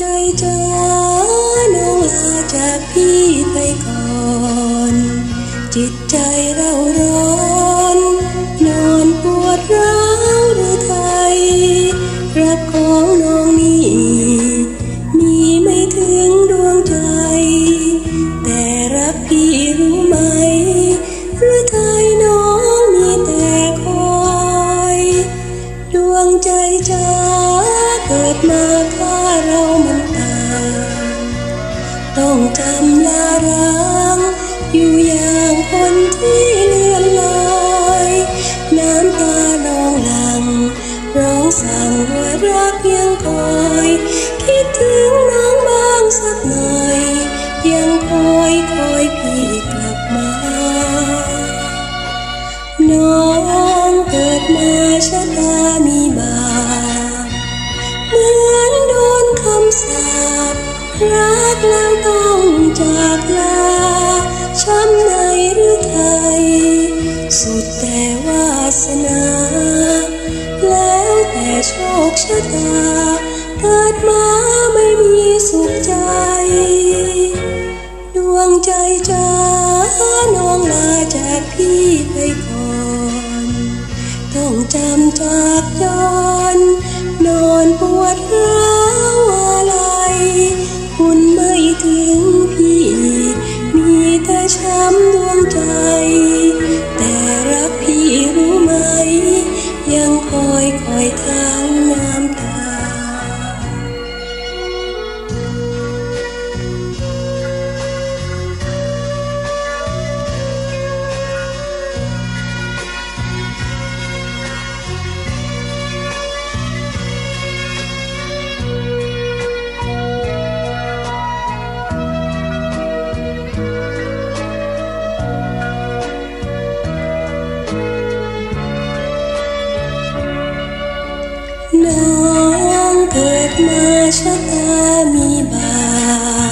จจ้าน้องลาจากพี่ไปก่อน จิตใจเราร้อน นอนปวดร้าวหรือไทยรักของน้องนี่มีไม่ถึงดวงใจ แต่รักพี่รู้ไหมหรือไทยน้องมีแต่คอยดวงใจจ้าเกิดมาถ้าเรา อยู่อย่างคนที่เลือนลอย น้ำตานองหลัง ร้องสั่งว่ารักยังคอย คิดถึงน้องบ้างสักหน่อย ยังคอยคอยพี่กลับมา น้องเกิดมาชะตามีบา ชะตาเกิดมาไม่มีสุขใจ ดวงใจจ้าน้องลาจากพี่ไปก่อน ต้องจำจากจรนอนปวดร้าวอะไร คุณไม่ถึง น้องเกิดมาชะตามีบา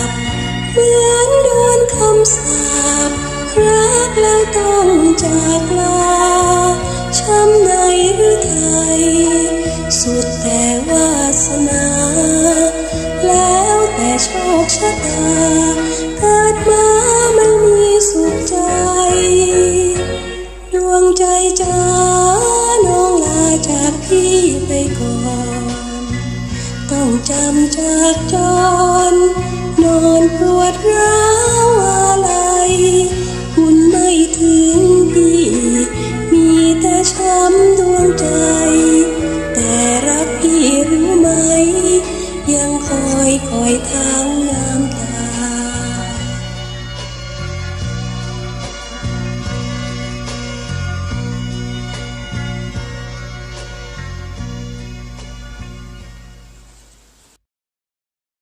ป เหมือนโดนคำสาปรักแล้วต้องจากลา ช้ำในหรือไทย สุดแต่วาสนา แล้วแต่โชคชะตา เกิดมาไม่มีสุขใจ ดวงใจจ้า พี่ไปก่อน ต้องจำจากจร นอนปวดร้าวอะไร